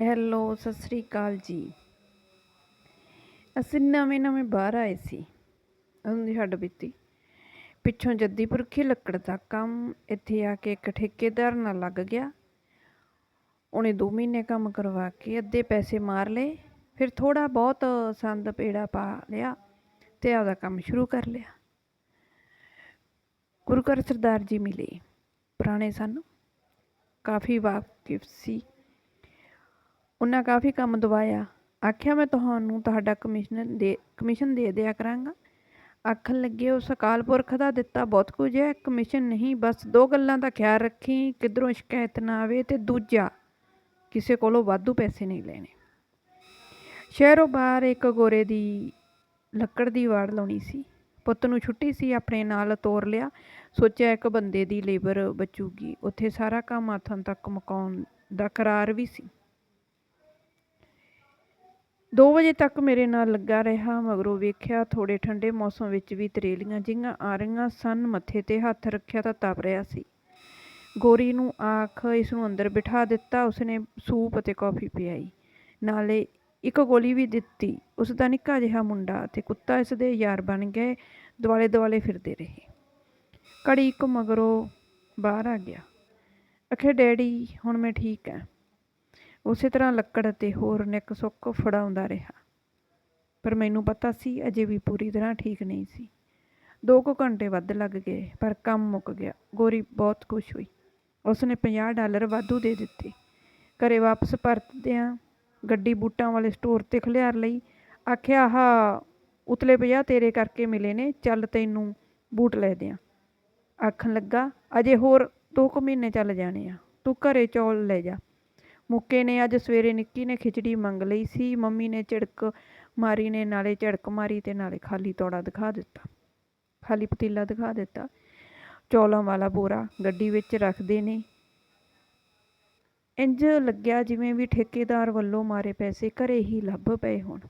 Hello, Sat Sri ਅਕਾਲ ਜੀ। ਅਸੀਂ ਨਵੇਂ ਨਵੇਂ ਬਾਹਰ ਆਏ ਸੀ। ਉਹਨਾਂ ਦੀ ਹੱਡ ਬੀਤੀ। ਪਿੱਛੋਂ ਜੱਦੀ ਪੁਰਖੀ ਲੱਕੜ ਦਾ ਕੰਮ ਇੱਥੇ ਆ ਕੇ ਇੱਕ ਠੇਕੇਦਾਰ ਨਾਲ ਲੱਗ ਗਿਆ। ਉਹਨੇ 2 ਮਹੀਨੇ ਕੰਮ ਕਰਵਾ ਕੇ ਅੱਧੇ ਪੈਸੇ ਮਾਰ ਲਏ। ਫਿਰ ਥੋੜਾ ਬਹੁਤ ਸੰਦ ਪੇੜਾ ਪਾ ਲਿਆ ਤੇ ਆਪਦਾ ਕੰਮ ਸ਼ੁਰੂ ਕਰ ਲਿਆ। ਗੁਰੂ ਘਰ ਸਰਦਾਰ ਜੀ ਮਿਲੇ। ਪੁਰਾਣੇ ਸਨ। ਕਾਫੀ ਵਾਕਿਫ ਸੀ। ਉਹਨਾਂ ਕਾਫੀ ਕੰਮ ਦਵਾਇਆ। ਆਖਿਆ, ਮੈਂ ਤੁਹਾਨੂੰ ਤੁਹਾਡਾ ਕਮਿਸ਼ਨ ਦੇ ਕਮਿਸ਼ਨ ਦੇ ਦਿਆ ਕਰਾਂਗਾ। ਆਖਣ ਲੱਗੇ ਉਸ ਅਕਾਲ ਪੁਰਖ ਦਾ ਦਿੱਤਾ ਬਹੁਤ ਕੁਝ ਹੈ। ਕਮਿਸ਼ਨ ਨਹੀਂ, ਬਸ ਦੋ ਗੱਲਾਂ ਦਾ ਖਿਆਲ ਰੱਖੀ। ਕਿਧਰੋਂ ਸ਼ਿਕਾਇਤ ਨਾ ਆਵੇ ਤੇ ਦੂਜਾ, ਕਿਸੇ ਕੋਲੋਂ ਵਾਧੂ ਪੈਸੇ ਨਹੀਂ ਲੈਣੇ। ਸ਼ਹਿਰੋਂ ਬਾਹਰ ਇੱਕ ਗੋਰੇ ਦੀ ਲੱਕੜ ਦੀ ਵਾੜ ਲਾਉਣੀ ਸੀ। ਪੁੱਤ ਨੂੰ ਛੁੱਟੀ ਸੀ, ਆਪਣੇ ਨਾਲ ਤੋਰ ਲਿਆ। ਸੋਚਿਆ, ਇੱਕ ਬੰਦੇ ਦੀ ਲੇਬਰ ਬਚੂਗੀ। ਉੱਥੇ ਸਾਰਾ ਕੰਮ ਹੱਥਾਂ ਤੱਕ ਮੁਕਾਉਣ ਦਾ ਕਰਾਰ ਵੀ ਸੀ। 2 ਵਜੇ ਤੱਕ ਮੇਰੇ ਨਾਲ ਲੱਗਾ ਰਿਹਾ, ਮਗਰੋਂ ਵੇਖਿਆ ਥੋੜੇ ਠੰਡੇ ਮੌਸਮ ਵਿੱਚ ਵੀ ਤਰੇਲੀਆਂ ਜਿਹੀਆਂ ਆ ਰਹੀਆਂ ਸਨ, ਮੱਥੇ ਤੇ ਹੱਥ ਰੱਖਿਆ ਤਾਂ ਤਪ ਰਿਹਾ ਸੀ। ਗੋਰੀ ਨੂੰ ਆਖ, ਇਸ ਨੂੰ ਅੰਦਰ ਬਿਠਾ ਦਿੱਤਾ, ਉਸਨੇ ਸੂਪ ਅਤੇ ਕੌਫੀ ਪਿਆਈ। ਨਾਲੇ ਇੱਕ ਗੋਲੀ ਵੀ ਦਿੱਤੀ, ਉਸ ਦਾ ਨਿੱਕਾ ਜਿਹਾ ਮੁੰਡਾ ਤੇ ਕੁੱਤਾ ਇਸ ਦੇ ਯਾਰ ਬਣ ਗਏ, ਦੁਆਲੇ ਦੁਆਲੇ ਫਿਰਦੇ ਰਹੇ। ਕੜੀ ਇੱਕ ਮਗਰੋਂ ਬਾਹਰ ਆ ਗਿਆ। ਅਖੇ ਡੈਡੀ, ਹੁਣ ਮੈਂ ਠੀਕ ਹਾਂ। ਉਸੇ ਤਰ੍ਹਾਂ ਲੱਕੜ ਅਤੇ ਹੋਰ ਨਿੱਕ ਸੁੱਕ ਫੜਾਉਂਦਾ ਰਿਹਾ। ਪਰ ਮੈਨੂੰ ਪਤਾ ਸੀ, ਅਜੇ ਵੀ ਪੂਰੀ ਤਰ੍ਹਾਂ ਠੀਕ ਨਹੀਂ ਸੀ। ਦੋ ਕੁ ਘੰਟੇ ਵੱਧ ਲੱਗ ਗਏ, ਪਰ ਕੰਮ ਮੁੱਕ ਗਿਆ। ਗੋਰੀ ਬਹੁਤ ਖੁਸ਼ ਹੋਈ। ਉਸਨੇ 50 ਡਾਲਰ ਵਾਧੂ ਦੇ ਦਿੱਤੇ। ਘਰੇ ਵਾਪਸ ਪਰਤਦਿਆਂ ਗੱਡੀ ਬੂਟਾਂ ਵਾਲੇ ਸਟੋਰ ਤੇ ਖਲਿਆਰ ਲਈ ਆਖਿਆ, ਆਹ, ਉਤਲੇ 50 ਤੇਰੇ ਕਰਕੇ ਮਿਲੇ ਨੇ, ਚੱਲ ਤੈਨੂੰ ਬੂਟ ਲੈ ਦਿਆਂ। ਆਖਣ ਲੱਗਾ, ਅਜੇ ਹੋਰ ਦੋ ਕੁ ਮਹੀਨੇ ਚੱਲ ਜਾਣੇ ਆ। ਤੂੰ ਘਰੇ ਚੌਲ ਲੈ ਜਾ। ਮੁੱਕੇ ਨੇ ਅੱਜ ਸਵੇਰੇ ਨਿੱਕੀ ਨੇ ਖਿਚੜੀ ਮੰਗ ਲਈ ਸੀ। ਮੰਮੀ ਨੇ ਝਿੜਕ ਮਾਰੀ ਨੇ, ਨਾਲੇ ਝੜਕ ਮਾਰੀ ਤੇ ਨਾਲੇ ਖਾਲੀ ਤੋੜਾ ਦਿਖਾ ਦਿੱਤਾ। ਖਾਲੀ ਪਤੀਲਾ ਦਿਖਾ ਦਿੱਤਾ। ਚੌਲਾਂ ਵਾਲਾ ਬੋਰਾ ਗੱਡੀ ਵਿੱਚ ਰੱਖਦੇ ਨੇ। ਇੰਜ ਲੱਗਿਆ ਜਿਵੇਂ ਵੀ ਠੇਕੇਦਾਰ ਵੱਲੋਂ ਮਾਰੇ ਪੈਸੇ ਘਰੇ ਹੀ ਲੱਭ ਪਏ ਹੋਣ।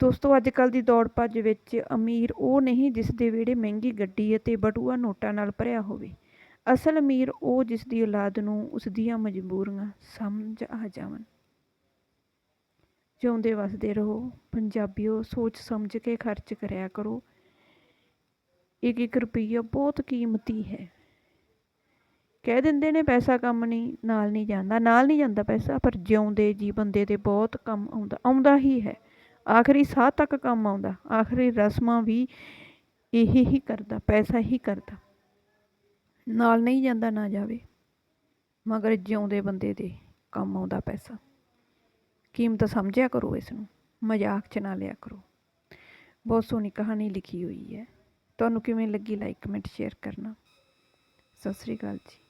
ਦੋਸਤੋ ਅੱਜ ਕੱਲ ਦੀ ਦੌੜ ਭੱਜ ਵਿੱਚ ਅਮੀਰ ਉਹ ਨਹੀਂ ਜਿਸ ਦੇ ਵਿਹੜੇ ਮਹਿੰਗੀ ਗੱਡੀ ਅਤੇ ਬਟੂਆ ਨੋਟਾਂ ਨਾਲ ਭਰਿਆ ਹੋਵੇ। ਅਸਲ ਅਮੀਰ ਉਹ ਜਿਸ ਦੀ ਔਲਾਦ ਨੂੰ ਉਸ ਦੀਆਂ ਮਜਬੂਰੀਆਂ ਸਮਝ ਆ ਜਾਵਣ। ਜਿਉਂਦੇ ਵਸਦੇ ਰਹੋ, ਪੰਜਾਬੀਓ ਸੋਚ ਸਮਝ ਕੇ ਖਰਚ ਕਰਿਆ ਕਰੋ। ਇੱਕ ਇੱਕ ਰੁਪਈਆ ਬਹੁਤ ਕੀਮਤੀ ਹੈ। ਕਹਿ ਦਿੰਦੇ ਨੇ ਪੈਸਾ ਕੰਮ ਨਹੀਂ, ਨਾਲ ਨਹੀਂ ਜਾਂਦਾ, ਨਾਲ ਨਹੀਂ ਜਾਂਦਾ ਪੈਸਾ, ਪਰ ਜਿਉਂਦੇ ਜੀ ਬੰਦੇ ਦੇ ਬਹੁਤ ਕੰਮ ਆਉਂਦਾ ਆਉਂਦਾ ਹੀ ਹੈ। ਆਖਰੀ ਸਾਹ ਤੱਕ ਕੰਮ ਆਉਂਦਾ, ਆਖਰੀ ਰਸਮਾਂ ਵੀ ਇਹੀ ਹੀ ਕਰਦਾ, ਪੈਸਾ ਹੀ ਕਰਦਾ। ਨਾਲ ਨਹੀਂ ਜਾਂਦਾ, ਨਾ ਜਾਵੇ। ਮਗਰ ਜਿਉਂਦੇ ਬੰਦੇ ਦੇ ਕੰਮ ਆਉਂਦਾ ਪੈਸਾ। ਕੀਮਤ ਸਮਝਿਆ ਕਰੋ ਇਸ ਨੂੰ ਮਜ਼ਾਕ ਚ ਨਾ ਲਿਆ ਕਰੋ। ਬਹੁਤ ਸੋਹਣੀ ਕਹਾਣੀ ਲਿਖੀ ਹੋਈ ਹੈ। ਤੁਹਾਨੂੰ ਕਿਵੇਂ ਲੱਗੀ ਲਾਈਕ ਕਮੈਂਟ ਸ਼ੇਅਰ ਕਰਨਾ? ਸਤਿ ਸ੍ਰੀ ਅਕਾਲ ਜੀ।